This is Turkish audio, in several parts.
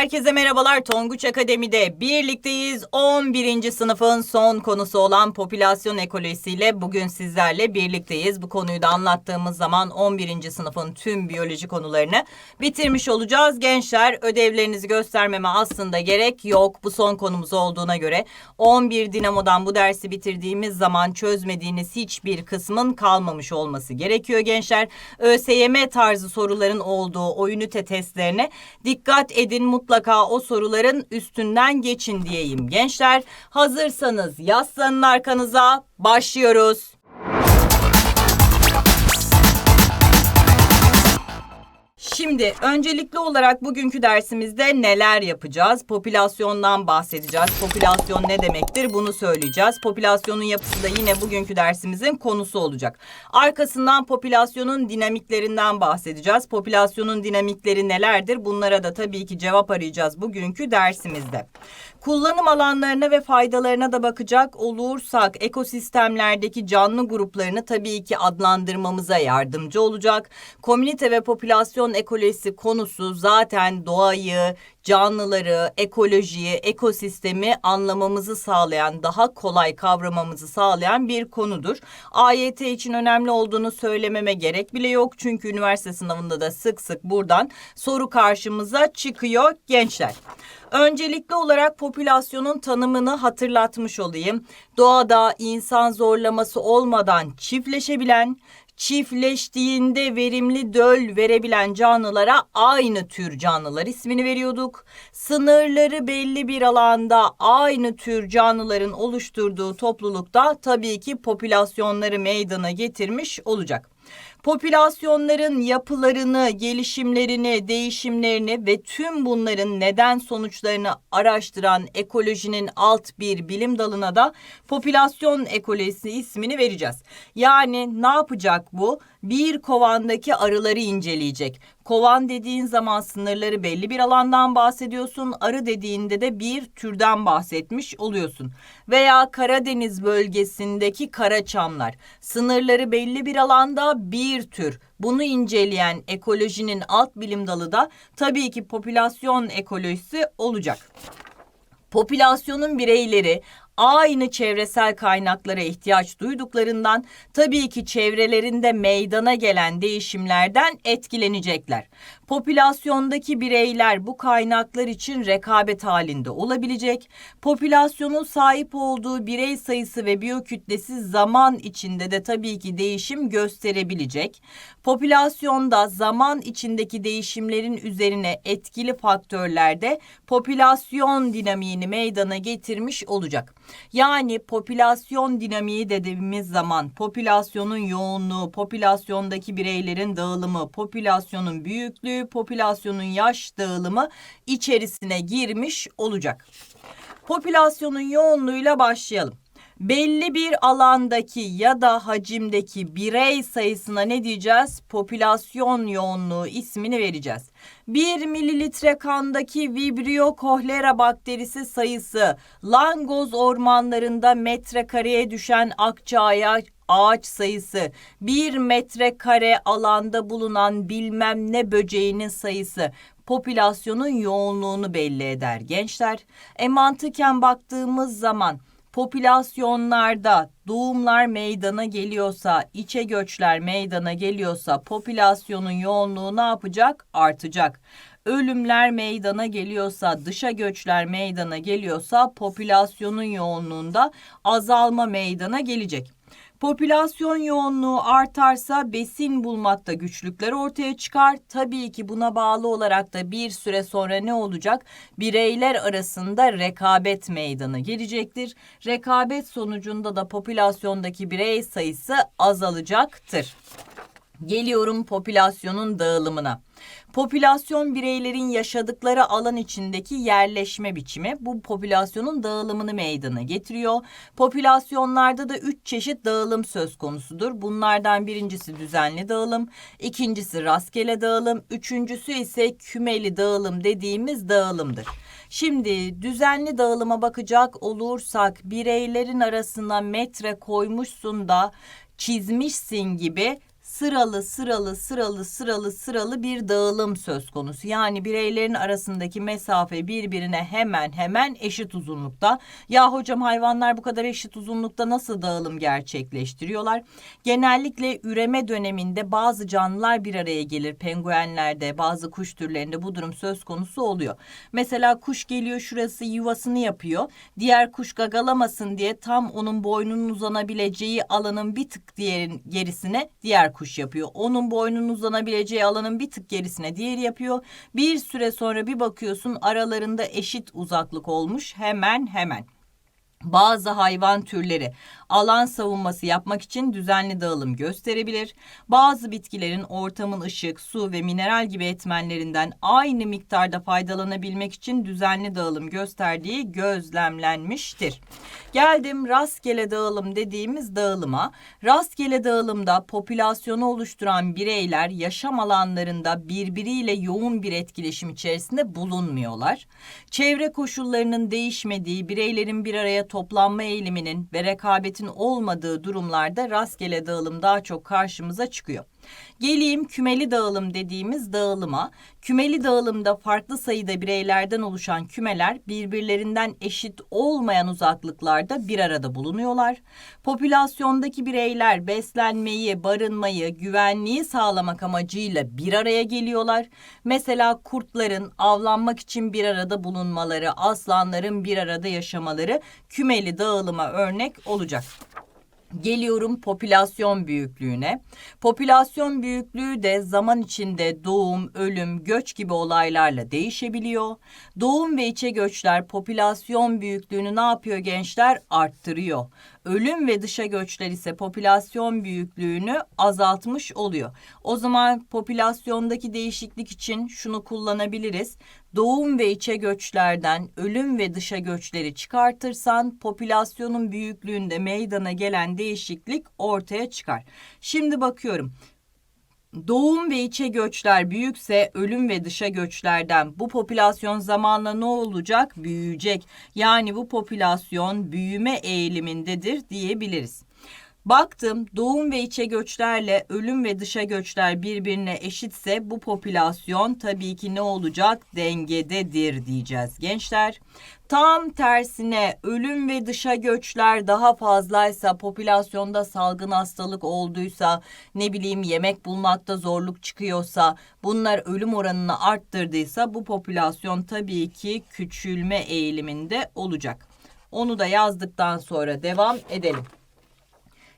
Herkese merhabalar. Tonguç Akademi'de birlikteyiz. 11. sınıfın son konusu olan popülasyon ekolojisiyle bugün sizlerle birlikteyiz. Bu konuyu da anlattığımız zaman 11. sınıfın tüm biyoloji konularını bitirmiş olacağız. Gençler ödevlerinizi göstermeme aslında gerek yok. Bu son konumuz olduğuna göre 11 dinamodan bu dersi bitirdiğimiz zaman çözmediğiniz hiçbir kısmın kalmamış olması gerekiyor gençler. ÖSYM tarzı soruların olduğu o ünite testlerine dikkat edin mutlaka o soruların üstünden geçin diyeyim. Gençler hazırsanız yaslanın arkanıza başlıyoruz. Şimdi öncelikli olarak bugünkü dersimizde neler yapacağız? Popülasyondan bahsedeceğiz. Popülasyon ne demektir? Bunu söyleyeceğiz. Popülasyonun yapısı da yine bugünkü dersimizin konusu olacak. Arkasından popülasyonun dinamiklerinden bahsedeceğiz. Popülasyonun dinamikleri nelerdir? Bunlara da tabii ki cevap arayacağız bugünkü dersimizde. Kullanım alanlarına ve faydalarına da bakacak olursak ekosistemlerdeki canlı gruplarını tabii ki adlandırmamıza yardımcı olacak. Komünite ve popülasyon ekolojisi konusu zaten doğayı, canlıları, ekolojiyi, ekosistemi anlamamızı sağlayan, daha kolay kavramamızı sağlayan bir konudur. AYT için önemli olduğunu söylememe gerek bile yok. Çünkü üniversite sınavında da sık sık buradan soru karşımıza çıkıyor gençler. Öncelikli olarak popülasyonun tanımını hatırlatmış olayım. Doğada insan zorlaması olmadan çiftleşebilen, çiftleştiğinde verimli döl verebilen canlılara aynı tür canlılar ismini veriyorduk. Sınırları belli bir alanda aynı tür canlıların oluşturduğu toplulukta tabii ki popülasyonları meydana getirmiş olacak popülasyonların yapılarını, gelişimlerini, değişimlerini ve tüm bunların neden sonuçlarını araştıran ekolojinin alt bir bilim dalına da popülasyon ekolojisi ismini vereceğiz. Yani ne yapacak bu? Bir kovandaki arıları inceleyecek. Kovan dediğin zaman sınırları belli bir alandan bahsediyorsun. Arı dediğinde de bir türden bahsetmiş oluyorsun. Veya Karadeniz bölgesindeki karaçamlar. Sınırları belli bir alanda bir tür. Bunu inceleyen ekolojinin alt bilim dalı da tabii ki popülasyon ekolojisi olacak. Popülasyonun bireyleri aynı çevresel kaynaklara ihtiyaç duyduklarından tabii ki çevrelerinde meydana gelen değişimlerden etkilenecekler. Popülasyondaki bireyler bu kaynaklar için rekabet halinde olabilecek. Popülasyonun sahip olduğu birey sayısı ve biyokütlesi zaman içinde de tabii ki değişim gösterebilecek. Popülasyonda zaman içindeki değişimlerin üzerine etkili faktörlerde popülasyon dinamiğini meydana getirmiş olacak. Yani popülasyon dinamiği dediğimiz zaman popülasyonun yoğunluğu, popülasyondaki bireylerin dağılımı, popülasyonun büyüklüğü, popülasyonun yaş dağılımı içerisine girmiş olacak. Popülasyonun yoğunluğuyla başlayalım belli bir alandaki ya da hacimdeki birey sayısına ne diyeceğiz? Popülasyon yoğunluğu ismini vereceğiz. 1 mililitre kandaki Vibrio cholera bakterisi sayısı Langoz ormanlarında metrekareye düşen akçaaya ağaç sayısı, bir metrekare alanda bulunan bilmem ne böceğinin sayısı popülasyonun yoğunluğunu belli eder gençler. E mantıken baktığımız zaman popülasyonlarda doğumlar meydana geliyorsa, içe göçler meydana geliyorsa popülasyonun yoğunluğu ne yapacak? Artacak. Ölümler meydana geliyorsa, dışa göçler meydana geliyorsa popülasyonun yoğunluğunda azalma meydana gelecek. Popülasyon yoğunluğu artarsa besin bulmakta güçlükler ortaya çıkar. Tabii ki buna bağlı olarak da bir süre sonra ne olacak? Bireyler arasında rekabet meydana gelecektir. Rekabet sonucunda da popülasyondaki birey sayısı azalacaktır. Geliyorum popülasyonun dağılımına. Popülasyon bireylerin yaşadıkları alan içindeki yerleşme biçimi bu popülasyonun dağılımını meydana getiriyor. Popülasyonlarda da üç çeşit dağılım söz konusudur. Bunlardan birincisi düzenli dağılım, ikincisi rastgele dağılım, üçüncüsü ise kümeli dağılım dediğimiz dağılımdır. Şimdi düzenli dağılıma bakacak olursak bireylerin arasına metre koymuşsun da çizmişsin gibi sıralı sıralı sıralı sıralı sıralı bir dağılım söz konusu. Yani bireylerin arasındaki mesafe birbirine hemen hemen eşit uzunlukta. Ya hocam hayvanlar bu kadar eşit uzunlukta nasıl dağılım gerçekleştiriyorlar? Genellikle üreme döneminde bazı canlılar bir araya gelir. Penguenlerde, bazı kuş türlerinde bu durum söz konusu oluyor. Mesela kuş geliyor şurası yuvasını yapıyor. Diğer kuş gagalamasın diye tam onun boynunun uzanabileceği alanın bir tık diğerin gerisine diğer kuş yapıyor. Onun boynunun uzanabileceği alanın bir tık gerisine diğeri yapıyor. Bir süre sonra bir bakıyorsun aralarında eşit uzaklık olmuş hemen hemen. Bazı hayvan türleri alan savunması yapmak için düzenli dağılım gösterebilir. Bazı bitkilerin ortamın ışık, su ve mineral gibi etmenlerinden aynı miktarda faydalanabilmek için düzenli dağılım gösterdiği gözlemlenmiştir. Geldim rastgele dağılım dediğimiz dağılıma. Rastgele dağılımda popülasyonu oluşturan bireyler yaşam alanlarında birbiriyle yoğun bir etkileşim içerisinde bulunmuyorlar. Çevre koşullarının değişmediği bireylerin bir araya toplanma eğiliminin ve rekabetin olmadığı durumlarda rastgele dağılım daha çok karşımıza çıkıyor. Geleyim kümeli dağılım dediğimiz dağılıma. Kümeli dağılımda farklı sayıda bireylerden oluşan kümeler birbirlerinden eşit olmayan uzaklıklarda bir arada bulunuyorlar. Popülasyondaki bireyler beslenmeyi, barınmayı, güvenliği sağlamak amacıyla bir araya geliyorlar. Mesela kurtların avlanmak için bir arada bulunmaları, aslanların bir arada yaşamaları kümeli dağılıma örnek olacak. Geliyorum popülasyon büyüklüğüne. Popülasyon büyüklüğü de zaman içinde doğum, ölüm, göç gibi olaylarla değişebiliyor. Doğum ve içe göçler popülasyon büyüklüğünü ne yapıyor gençler? Arttırıyor. Ölüm ve dışa göçler ise popülasyon büyüklüğünü azaltmış oluyor. O zaman popülasyondaki değişiklik için şunu kullanabiliriz. Doğum ve içe göçlerden ölüm ve dışa göçleri çıkartırsan popülasyonun büyüklüğünde meydana gelen değişiklik ortaya çıkar. Şimdi bakıyorum. Doğum ve içe göçler büyükse ölüm ve dışa göçlerden bu popülasyon zamanla ne olacak? Büyüyecek. Yani bu popülasyon büyüme eğilimindedir diyebiliriz. Baktım doğum ve içe göçlerle ölüm ve dışa göçler birbirine eşitse bu popülasyon tabii ki ne olacak? Dengededir diyeceğiz gençler. Tam tersine ölüm ve dışa göçler daha fazlaysa, popülasyonda salgın hastalık olduysa, ne bileyim yemek bulmakta zorluk çıkıyorsa, bunlar ölüm oranını arttırdıysa bu popülasyon tabii ki küçülme eğiliminde olacak. Onu da yazdıktan sonra devam edelim.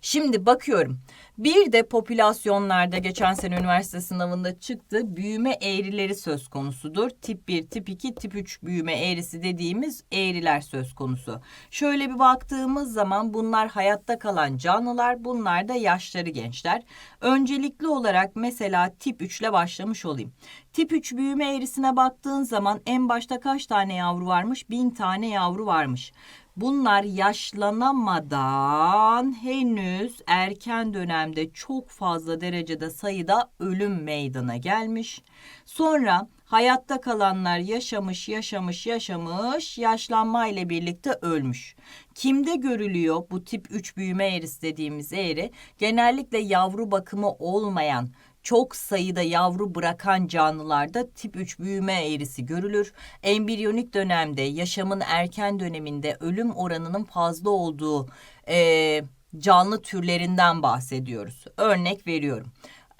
Şimdi bakıyorum. Bir de popülasyonlarda geçen sene üniversite sınavında çıktı. Büyüme eğrileri söz konusudur. Tip 1, tip 2, tip 3 büyüme eğrisi dediğimiz eğriler söz konusu. Şöyle bir baktığımız zaman bunlar hayatta kalan canlılar. Bunlar da yaşları gençler. Öncelikli olarak mesela tip 3 ile başlamış olayım. Tip 3 büyüme eğrisine baktığın zaman en başta kaç tane yavru varmış? Bin tane yavru varmış. Bunlar yaşlanamadan henüz erken dönemde çok fazla derecede sayıda ölüm meydana gelmiş. Sonra hayatta kalanlar yaşamış, yaşamış, yaşamış, yaşlanma ile birlikte ölmüş. Kimde görülüyor bu tip 3 büyüme eğrisi dediğimiz eğri? Genellikle yavru bakımı olmayan çok sayıda yavru bırakan canlılarda tip 3 büyüme eğrisi görülür. Embriyonik dönemde yaşamın erken döneminde ölüm oranının fazla olduğu e, canlı türlerinden bahsediyoruz. Örnek veriyorum.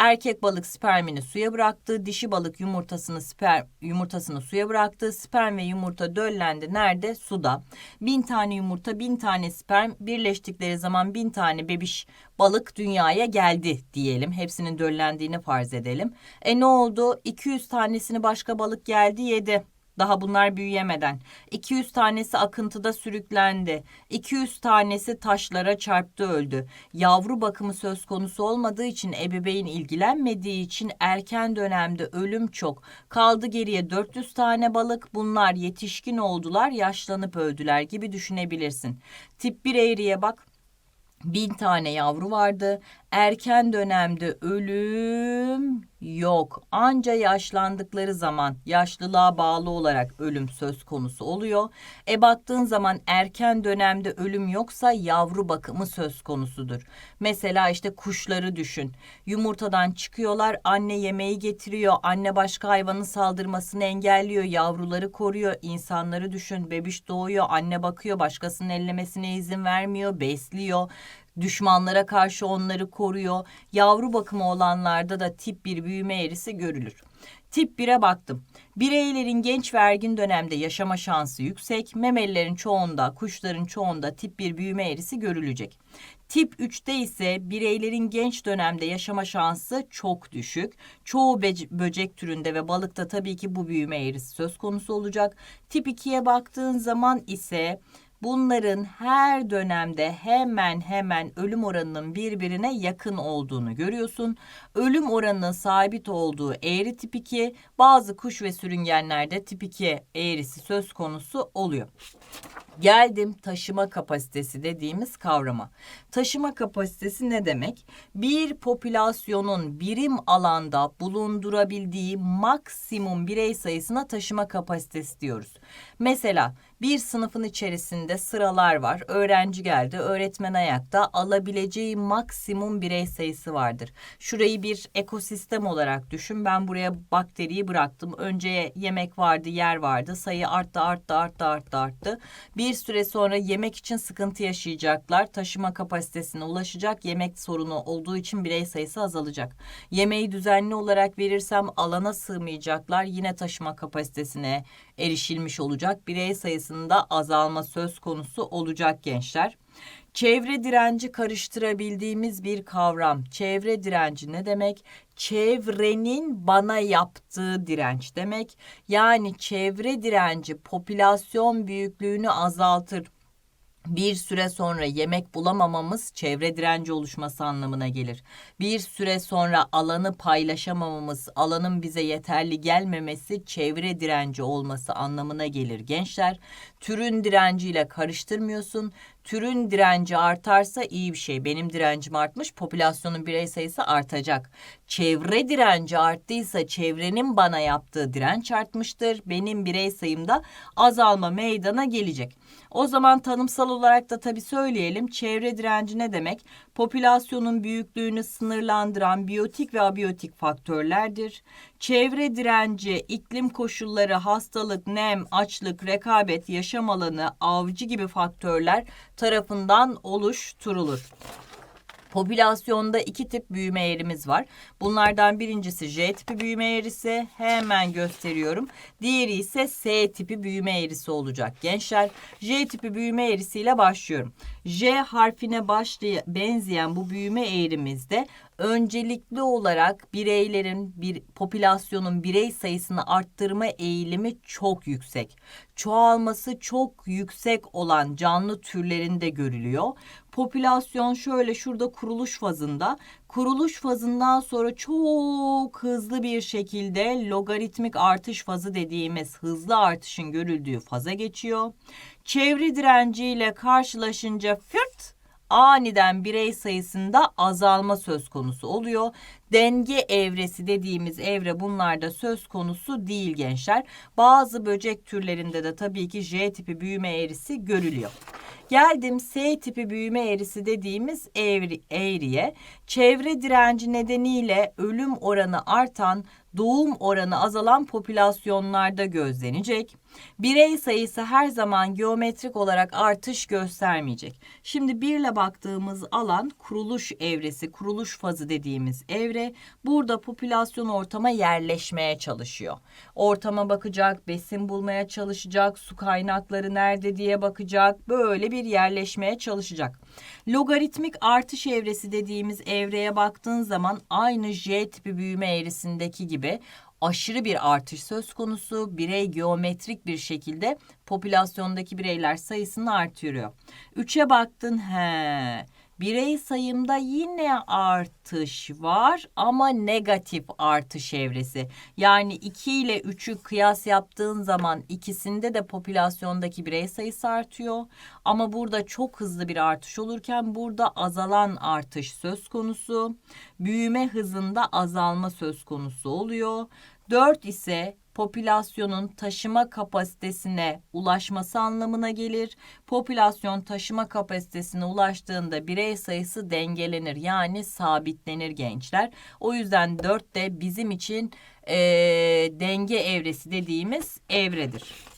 Erkek balık spermini suya bıraktı. Dişi balık yumurtasını sper, yumurtasını suya bıraktı. Sperm ve yumurta döllendi. Nerede? Suda. Bin tane yumurta, bin tane sperm birleştikleri zaman bin tane bebiş balık dünyaya geldi diyelim. Hepsinin döllendiğini farz edelim. E ne oldu? 200 tanesini başka balık geldi yedi. Daha bunlar büyüyemeden. 200 tanesi akıntıda sürüklendi. 200 tanesi taşlara çarptı öldü. Yavru bakımı söz konusu olmadığı için ebeveyn ilgilenmediği için erken dönemde ölüm çok. Kaldı geriye 400 tane balık. Bunlar yetişkin oldular, yaşlanıp öldüler gibi düşünebilirsin. Tip 1 eğriye bak bin tane yavru vardı. Erken dönemde ölüm Yok. Anca yaşlandıkları zaman yaşlılığa bağlı olarak ölüm söz konusu oluyor. E baktığın zaman erken dönemde ölüm yoksa yavru bakımı söz konusudur. Mesela işte kuşları düşün. Yumurtadan çıkıyorlar, anne yemeği getiriyor, anne başka hayvanın saldırmasını engelliyor, yavruları koruyor. İnsanları düşün, bebiş doğuyor, anne bakıyor, başkasının ellemesine izin vermiyor, besliyor düşmanlara karşı onları koruyor. Yavru bakımı olanlarda da tip 1 büyüme eğrisi görülür. Tip 1'e baktım. Bireylerin genç ve ergin dönemde yaşama şansı yüksek, memelilerin çoğunda, kuşların çoğunda tip 1 büyüme eğrisi görülecek. Tip 3'te ise bireylerin genç dönemde yaşama şansı çok düşük. Çoğu böcek türünde ve balıkta tabii ki bu büyüme eğrisi söz konusu olacak. Tip 2'ye baktığın zaman ise bunların her dönemde hemen hemen ölüm oranının birbirine yakın olduğunu görüyorsun. Ölüm oranının sabit olduğu eğri tip 2 bazı kuş ve sürüngenlerde tip 2 eğrisi söz konusu oluyor. Geldim taşıma kapasitesi dediğimiz kavrama. Taşıma kapasitesi ne demek? Bir popülasyonun birim alanda bulundurabildiği maksimum birey sayısına taşıma kapasitesi diyoruz. Mesela bir sınıfın içerisinde sıralar var. Öğrenci geldi, öğretmen ayakta alabileceği maksimum birey sayısı vardır. Şurayı bir ekosistem olarak düşün. Ben buraya bakteriyi bıraktım. Önce yemek vardı, yer vardı. Sayı arttı, arttı, arttı, arttı, arttı. Bir süre sonra yemek için sıkıntı yaşayacaklar. Taşıma kapasitesine ulaşacak. Yemek sorunu olduğu için birey sayısı azalacak. Yemeği düzenli olarak verirsem alana sığmayacaklar. Yine taşıma kapasitesine erişilmiş olacak. Birey sayısında azalma söz konusu olacak gençler. Çevre direnci karıştırabildiğimiz bir kavram. Çevre direnci ne demek? Çevrenin bana yaptığı direnç demek. Yani çevre direnci popülasyon büyüklüğünü azaltır bir süre sonra yemek bulamamamız çevre direnci oluşması anlamına gelir. Bir süre sonra alanı paylaşamamamız, alanın bize yeterli gelmemesi çevre direnci olması anlamına gelir. Gençler, türün direnciyle karıştırmıyorsun. Türün direnci artarsa iyi bir şey. Benim direncim artmış, popülasyonun birey sayısı artacak. Çevre direnci arttıysa çevrenin bana yaptığı direnç artmıştır. Benim birey sayımda azalma meydana gelecek. O zaman tanımsal olarak da tabii söyleyelim. Çevre direnci ne demek? Popülasyonun büyüklüğünü sınırlandıran biyotik ve abiyotik faktörlerdir. Çevre direnci, iklim koşulları, hastalık, nem, açlık, rekabet, yaşam alanı, avcı gibi faktörler tarafından oluşturulur. Popülasyonda iki tip büyüme eğrimiz var. Bunlardan birincisi J tipi büyüme eğrisi. Hemen gösteriyorum. Diğeri ise S tipi büyüme eğrisi olacak. Gençler J tipi büyüme eğrisiyle başlıyorum. J harfine başlay benzeyen bu büyüme eğrimizde öncelikli olarak bireylerin bir popülasyonun birey sayısını arttırma eğilimi çok yüksek. Çoğalması çok yüksek olan canlı türlerinde görülüyor. Popülasyon şöyle şurada kuruluş fazında. Kuruluş fazından sonra çok hızlı bir şekilde logaritmik artış fazı dediğimiz hızlı artışın görüldüğü faza geçiyor. Çevre direnciyle karşılaşınca fırt aniden birey sayısında azalma söz konusu oluyor. Denge evresi dediğimiz evre bunlarda söz konusu değil gençler. Bazı böcek türlerinde de tabii ki J tipi büyüme eğrisi görülüyor. Geldim S tipi büyüme eğrisi dediğimiz eğri, eğriye. Çevre direnci nedeniyle ölüm oranı artan, doğum oranı azalan popülasyonlarda gözlenecek. Birey sayısı her zaman geometrik olarak artış göstermeyecek. Şimdi birle baktığımız alan kuruluş evresi, kuruluş fazı dediğimiz evre. Burada popülasyon ortama yerleşmeye çalışıyor. Ortama bakacak, besin bulmaya çalışacak, su kaynakları nerede diye bakacak. Böyle bir yerleşmeye çalışacak. Logaritmik artış evresi dediğimiz evreye baktığın zaman aynı J tipi büyüme eğrisindeki gibi aşırı bir artış söz konusu. Birey geometrik bir şekilde popülasyondaki bireyler sayısını artırıyor. Üçe baktın he Birey sayımda yine artış var ama negatif artış evresi. Yani 2 ile 3'ü kıyas yaptığın zaman ikisinde de popülasyondaki birey sayısı artıyor. Ama burada çok hızlı bir artış olurken burada azalan artış söz konusu. Büyüme hızında azalma söz konusu oluyor. 4 ise popülasyonun taşıma kapasitesine ulaşması anlamına gelir. Popülasyon taşıma kapasitesine ulaştığında birey sayısı dengelenir yani sabitlenir gençler. O yüzden 4 de bizim için eee, denge evresi dediğimiz evredir.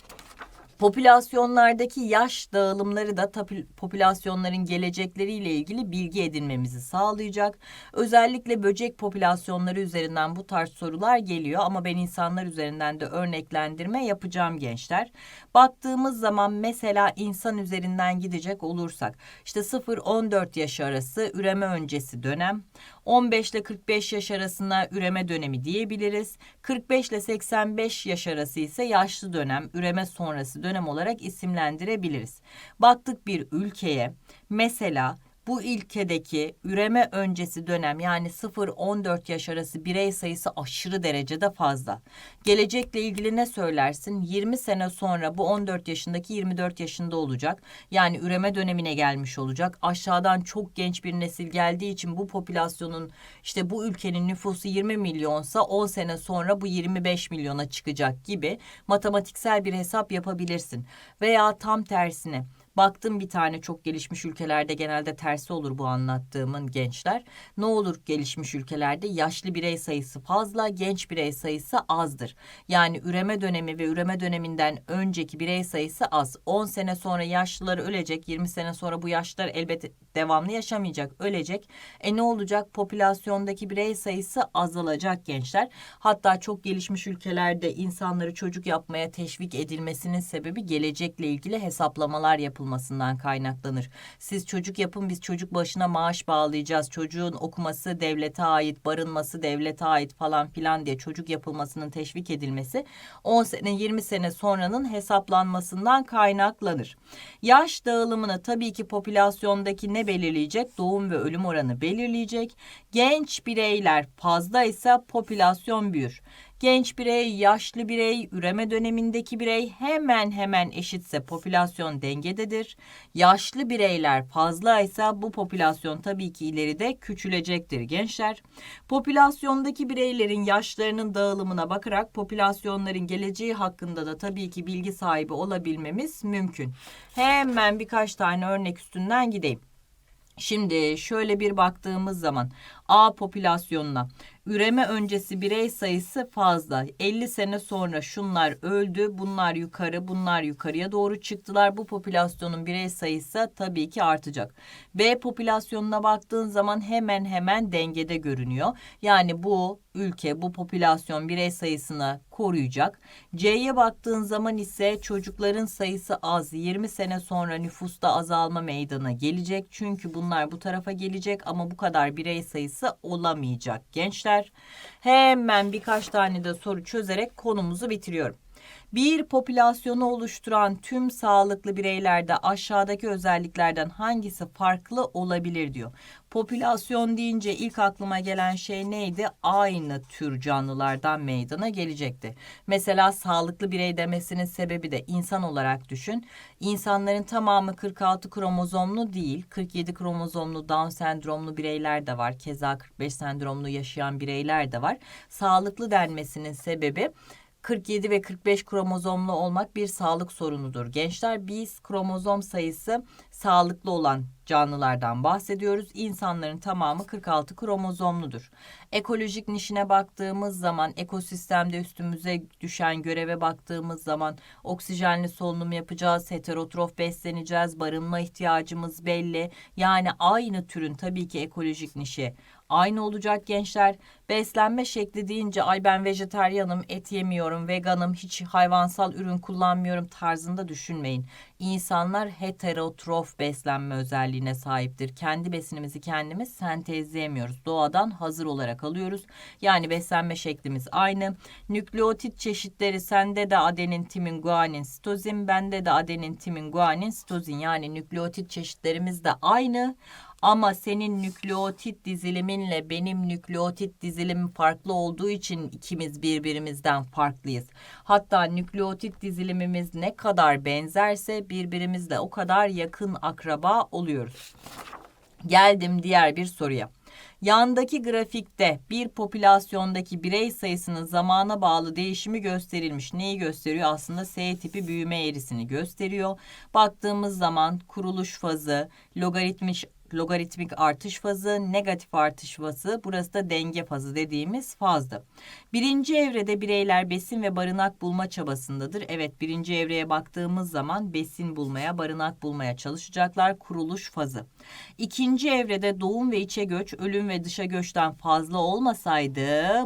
Popülasyonlardaki yaş dağılımları da popülasyonların gelecekleriyle ilgili bilgi edinmemizi sağlayacak. Özellikle böcek popülasyonları üzerinden bu tarz sorular geliyor ama ben insanlar üzerinden de örneklendirme yapacağım gençler. Baktığımız zaman mesela insan üzerinden gidecek olursak işte 0-14 yaş arası üreme öncesi dönem, 15 ile 45 yaş arasına üreme dönemi diyebiliriz. 45 ile 85 yaş arası ise yaşlı dönem, üreme sonrası dönem olarak isimlendirebiliriz. Baktık bir ülkeye mesela bu ülkedeki üreme öncesi dönem yani 0-14 yaş arası birey sayısı aşırı derecede fazla. Gelecekle ilgili ne söylersin? 20 sene sonra bu 14 yaşındaki 24 yaşında olacak. Yani üreme dönemine gelmiş olacak. Aşağıdan çok genç bir nesil geldiği için bu popülasyonun işte bu ülkenin nüfusu 20 milyonsa 10 sene sonra bu 25 milyona çıkacak gibi matematiksel bir hesap yapabilirsin. Veya tam tersine Baktım bir tane çok gelişmiş ülkelerde genelde tersi olur bu anlattığımın gençler. Ne olur gelişmiş ülkelerde yaşlı birey sayısı fazla, genç birey sayısı azdır. Yani üreme dönemi ve üreme döneminden önceki birey sayısı az. 10 sene sonra yaşlılar ölecek, 20 sene sonra bu yaşlılar elbette devamlı yaşamayacak, ölecek. E ne olacak? Popülasyondaki birey sayısı azalacak gençler. Hatta çok gelişmiş ülkelerde insanları çocuk yapmaya teşvik edilmesinin sebebi gelecekle ilgili hesaplamalar yapılmasından kaynaklanır. Siz çocuk yapın biz çocuk başına maaş bağlayacağız. Çocuğun okuması devlete ait, barınması devlete ait falan filan diye çocuk yapılmasının teşvik edilmesi 10 sene 20 sene sonranın hesaplanmasından kaynaklanır. Yaş dağılımını tabii ki popülasyondaki ne belirleyecek? Doğum ve ölüm oranı belirleyecek. Genç bireyler fazlaysa popülasyon büyür. Genç birey, yaşlı birey, üreme dönemindeki birey hemen hemen eşitse popülasyon dengededir. Yaşlı bireyler fazlaysa bu popülasyon tabii ki ileride küçülecektir gençler. Popülasyondaki bireylerin yaşlarının dağılımına bakarak popülasyonların geleceği hakkında da tabii ki bilgi sahibi olabilmemiz mümkün. Hemen birkaç tane örnek üstünden gideyim. Şimdi şöyle bir baktığımız zaman A popülasyonuna üreme öncesi birey sayısı fazla. 50 sene sonra şunlar öldü, bunlar yukarı, bunlar yukarıya doğru çıktılar. Bu popülasyonun birey sayısı tabii ki artacak. B popülasyonuna baktığın zaman hemen hemen dengede görünüyor. Yani bu ülke, bu popülasyon birey sayısını koruyacak. C'ye baktığın zaman ise çocukların sayısı az. 20 sene sonra nüfusta azalma meydana gelecek. Çünkü bunlar bu tarafa gelecek ama bu kadar birey sayısı olamayacak gençler. Hemen birkaç tane de soru çözerek konumuzu bitiriyorum. Bir popülasyonu oluşturan tüm sağlıklı bireylerde aşağıdaki özelliklerden hangisi farklı olabilir diyor. Popülasyon deyince ilk aklıma gelen şey neydi? Aynı tür canlılardan meydana gelecekti. Mesela sağlıklı birey demesinin sebebi de insan olarak düşün. İnsanların tamamı 46 kromozomlu değil, 47 kromozomlu Down sendromlu bireyler de var. Keza 45 sendromlu yaşayan bireyler de var. Sağlıklı denmesinin sebebi 47 ve 45 kromozomlu olmak bir sağlık sorunudur. Gençler biz kromozom sayısı sağlıklı olan canlılardan bahsediyoruz. İnsanların tamamı 46 kromozomludur. Ekolojik nişine baktığımız zaman, ekosistemde üstümüze düşen göreve baktığımız zaman oksijenli solunum yapacağız, heterotrof besleneceğiz, barınma ihtiyacımız belli. Yani aynı türün tabii ki ekolojik nişi aynı olacak gençler. Beslenme şekli deyince ay ben vejeteryanım, et yemiyorum, veganım, hiç hayvansal ürün kullanmıyorum tarzında düşünmeyin. İnsanlar heterotrof beslenme özelliğine sahiptir. Kendi besinimizi kendimiz sentezleyemiyoruz. Doğadan hazır olarak alıyoruz. Yani beslenme şeklimiz aynı. Nükleotit çeşitleri sende de adenin, timin, guanin, sitozin, bende de adenin, timin, guanin, sitozin. Yani nükleotit çeşitlerimiz de aynı. Ama senin nükleotit diziliminle benim nükleotit dizilimim farklı olduğu için ikimiz birbirimizden farklıyız. Hatta nükleotit dizilimimiz ne kadar benzerse birbirimizle o kadar yakın akraba oluyoruz. Geldim diğer bir soruya. Yandaki grafikte bir popülasyondaki birey sayısının zamana bağlı değişimi gösterilmiş. Neyi gösteriyor? Aslında S tipi büyüme eğrisini gösteriyor. Baktığımız zaman kuruluş fazı, logaritmiş logaritmik artış fazı, negatif artış fazı, burası da denge fazı dediğimiz fazdı. Birinci evrede bireyler besin ve barınak bulma çabasındadır. Evet birinci evreye baktığımız zaman besin bulmaya, barınak bulmaya çalışacaklar. Kuruluş fazı. İkinci evrede doğum ve içe göç, ölüm ve dışa göçten fazla olmasaydı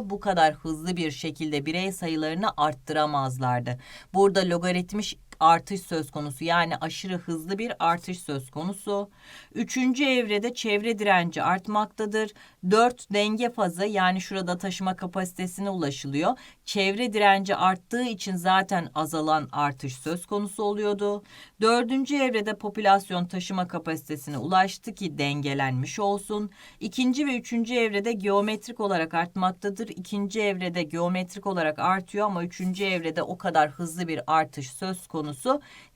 bu kadar hızlı bir şekilde birey sayılarını arttıramazlardı. Burada logaritmiş artış söz konusu. Yani aşırı hızlı bir artış söz konusu. Üçüncü evrede çevre direnci artmaktadır. Dört denge fazı yani şurada taşıma kapasitesine ulaşılıyor. Çevre direnci arttığı için zaten azalan artış söz konusu oluyordu. Dördüncü evrede popülasyon taşıma kapasitesine ulaştı ki dengelenmiş olsun. İkinci ve üçüncü evrede geometrik olarak artmaktadır. İkinci evrede geometrik olarak artıyor ama üçüncü evrede o kadar hızlı bir artış söz konusu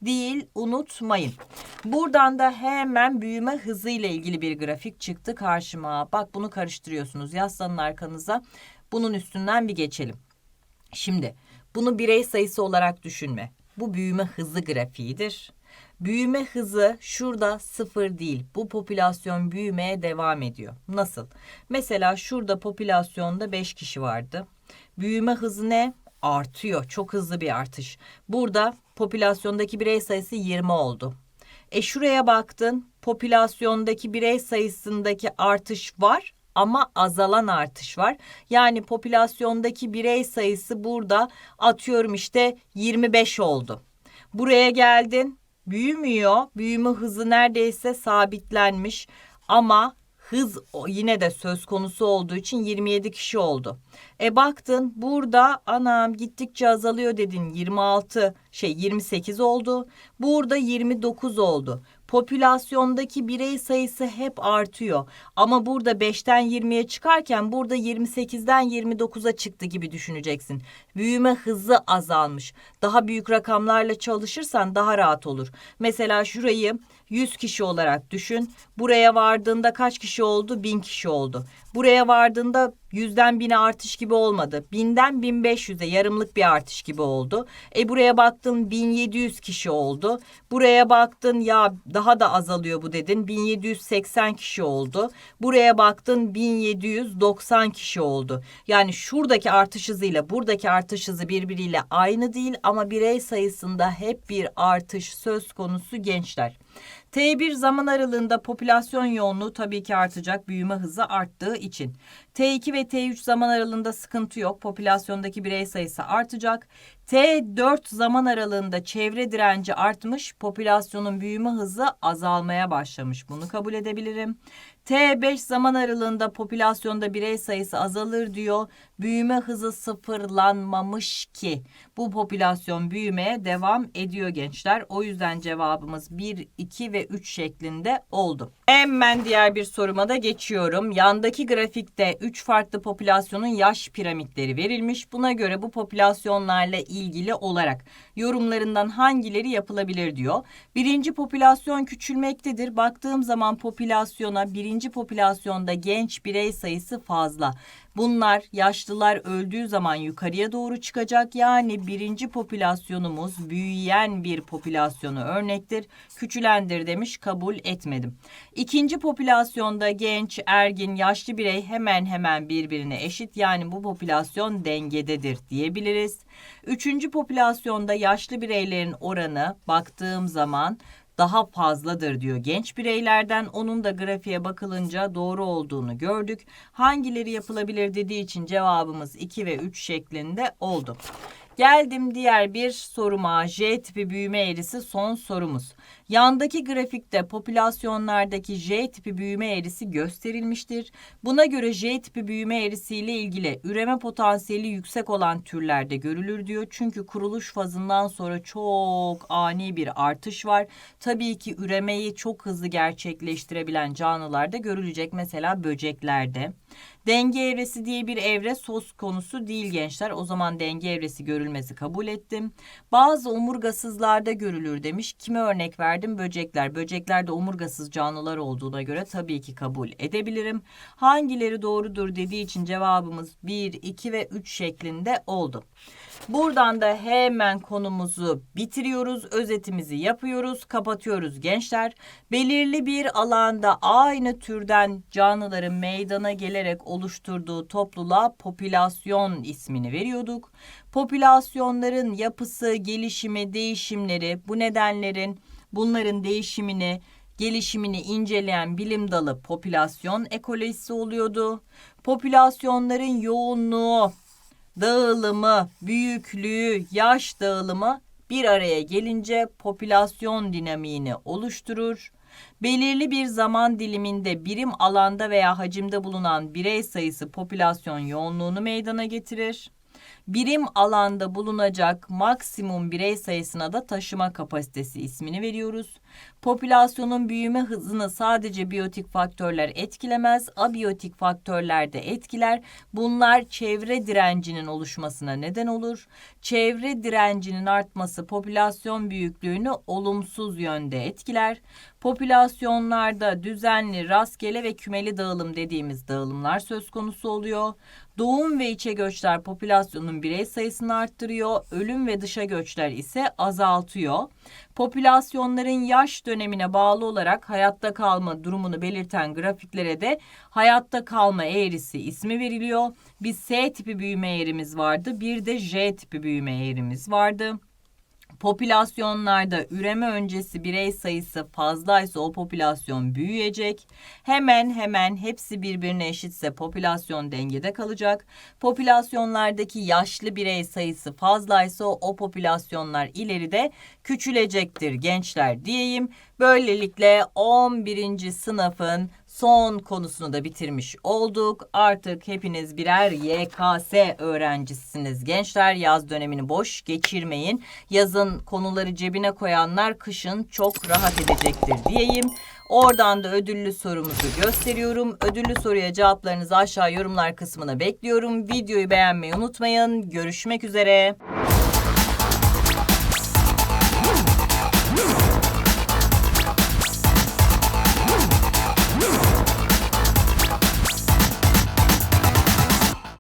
değil unutmayın. Buradan da hemen büyüme hızı ile ilgili bir grafik çıktı karşıma. Bak bunu karıştırıyorsunuz. Yaslanın arkanıza. Bunun üstünden bir geçelim. Şimdi bunu birey sayısı olarak düşünme. Bu büyüme hızı grafiğidir. Büyüme hızı şurada sıfır değil. Bu popülasyon büyümeye devam ediyor. Nasıl? Mesela şurada popülasyonda 5 kişi vardı. Büyüme hızı ne? Artıyor. Çok hızlı bir artış. Burada popülasyondaki birey sayısı 20 oldu. E şuraya baktın. Popülasyondaki birey sayısındaki artış var ama azalan artış var. Yani popülasyondaki birey sayısı burada atıyorum işte 25 oldu. Buraya geldin büyümüyor. Büyüme hızı neredeyse sabitlenmiş ama hız yine de söz konusu olduğu için 27 kişi oldu. E baktın burada anam gittikçe azalıyor dedin 26 şey 28 oldu. Burada 29 oldu popülasyondaki birey sayısı hep artıyor. Ama burada 5'ten 20'ye çıkarken burada 28'den 29'a çıktı gibi düşüneceksin. Büyüme hızı azalmış. Daha büyük rakamlarla çalışırsan daha rahat olur. Mesela şurayı 100 kişi olarak düşün. Buraya vardığında kaç kişi oldu? 1000 kişi oldu. Buraya vardığında yüzden bine artış gibi olmadı. Binden 1500'e yarımlık bir artış gibi oldu. E buraya baktın 1700 kişi oldu. Buraya baktın ya daha da azalıyor bu dedin. 1780 kişi oldu. Buraya baktın 1790 kişi oldu. Yani şuradaki artış hızıyla buradaki artış hızı birbiriyle aynı değil ama birey sayısında hep bir artış söz konusu gençler. T1 zaman aralığında popülasyon yoğunluğu tabii ki artacak büyüme hızı arttığı için. T2 ve T3 zaman aralığında sıkıntı yok. Popülasyondaki birey sayısı artacak. T4 zaman aralığında çevre direnci artmış, popülasyonun büyüme hızı azalmaya başlamış. Bunu kabul edebilirim. T5 zaman aralığında popülasyonda birey sayısı azalır diyor. Büyüme hızı sıfırlanmamış ki bu popülasyon büyümeye devam ediyor gençler. O yüzden cevabımız 1, 2 ve 3 şeklinde oldu. Hemen diğer bir soruma da geçiyorum. Yandaki grafikte 3 farklı popülasyonun yaş piramitleri verilmiş. Buna göre bu popülasyonlarla ilgili olarak yorumlarından hangileri yapılabilir diyor. Birinci popülasyon küçülmektedir. Baktığım zaman popülasyona birinci popülasyonda genç birey sayısı fazla. Bunlar yaşlılar öldüğü zaman yukarıya doğru çıkacak. Yani birinci popülasyonumuz büyüyen bir popülasyonu örnektir. Küçülendir demiş kabul etmedim. İkinci popülasyonda genç, ergin, yaşlı birey hemen hemen birbirine eşit. Yani bu popülasyon dengededir diyebiliriz. Üçüncü popülasyonda yaşlı bireylerin oranı baktığım zaman daha fazladır diyor genç bireylerden. Onun da grafiğe bakılınca doğru olduğunu gördük. Hangileri yapılabilir dediği için cevabımız 2 ve 3 şeklinde oldu. Geldim diğer bir soruma. J tipi büyüme eğrisi son sorumuz. Yandaki grafikte popülasyonlardaki J tipi büyüme eğrisi gösterilmiştir. Buna göre J tipi büyüme eğrisi ile ilgili üreme potansiyeli yüksek olan türlerde görülür diyor. Çünkü kuruluş fazından sonra çok ani bir artış var. Tabii ki üremeyi çok hızlı gerçekleştirebilen canlılarda görülecek. Mesela böceklerde. Denge evresi diye bir evre söz konusu değil gençler. O zaman denge evresi görülmesi kabul ettim. Bazı omurgasızlarda görülür demiş. Kime örnek verdim? Böcekler. Böceklerde omurgasız canlılar olduğuna göre tabii ki kabul edebilirim. Hangileri doğrudur dediği için cevabımız 1, 2 ve 3 şeklinde oldu. Buradan da hemen konumuzu bitiriyoruz. Özetimizi yapıyoruz. Kapatıyoruz gençler. Belirli bir alanda aynı türden canlıların meydana gelerek oluşturduğu topluluğa popülasyon ismini veriyorduk. Popülasyonların yapısı, gelişimi, değişimleri bu nedenlerin bunların değişimini gelişimini inceleyen bilim dalı popülasyon ekolojisi oluyordu. Popülasyonların yoğunluğu, dağılımı, büyüklüğü, yaş dağılımı bir araya gelince popülasyon dinamiğini oluşturur. Belirli bir zaman diliminde birim alanda veya hacimde bulunan birey sayısı popülasyon yoğunluğunu meydana getirir. Birim alanda bulunacak maksimum birey sayısına da taşıma kapasitesi ismini veriyoruz. Popülasyonun büyüme hızını sadece biyotik faktörler etkilemez, abiyotik faktörler de etkiler. Bunlar çevre direncinin oluşmasına neden olur. Çevre direncinin artması popülasyon büyüklüğünü olumsuz yönde etkiler. Popülasyonlarda düzenli, rastgele ve kümeli dağılım dediğimiz dağılımlar söz konusu oluyor. Doğum ve içe göçler popülasyonun birey sayısını arttırıyor. Ölüm ve dışa göçler ise azaltıyor. Popülasyonların yaş dönemine bağlı olarak hayatta kalma durumunu belirten grafiklere de hayatta kalma eğrisi ismi veriliyor. Bir S tipi büyüme eğrimiz vardı, bir de J tipi büyüme eğrimiz vardı. Popülasyonlarda üreme öncesi birey sayısı fazlaysa o popülasyon büyüyecek. Hemen hemen hepsi birbirine eşitse popülasyon dengede kalacak. Popülasyonlardaki yaşlı birey sayısı fazlaysa o popülasyonlar ileride küçülecektir gençler diyeyim. Böylelikle 11. sınıfın son konusunu da bitirmiş olduk. Artık hepiniz birer YKS öğrencisisiniz. Gençler yaz dönemini boş geçirmeyin. Yazın konuları cebine koyanlar kışın çok rahat edecektir diyeyim. Oradan da ödüllü sorumuzu gösteriyorum. Ödüllü soruya cevaplarınızı aşağı yorumlar kısmına bekliyorum. Videoyu beğenmeyi unutmayın. Görüşmek üzere.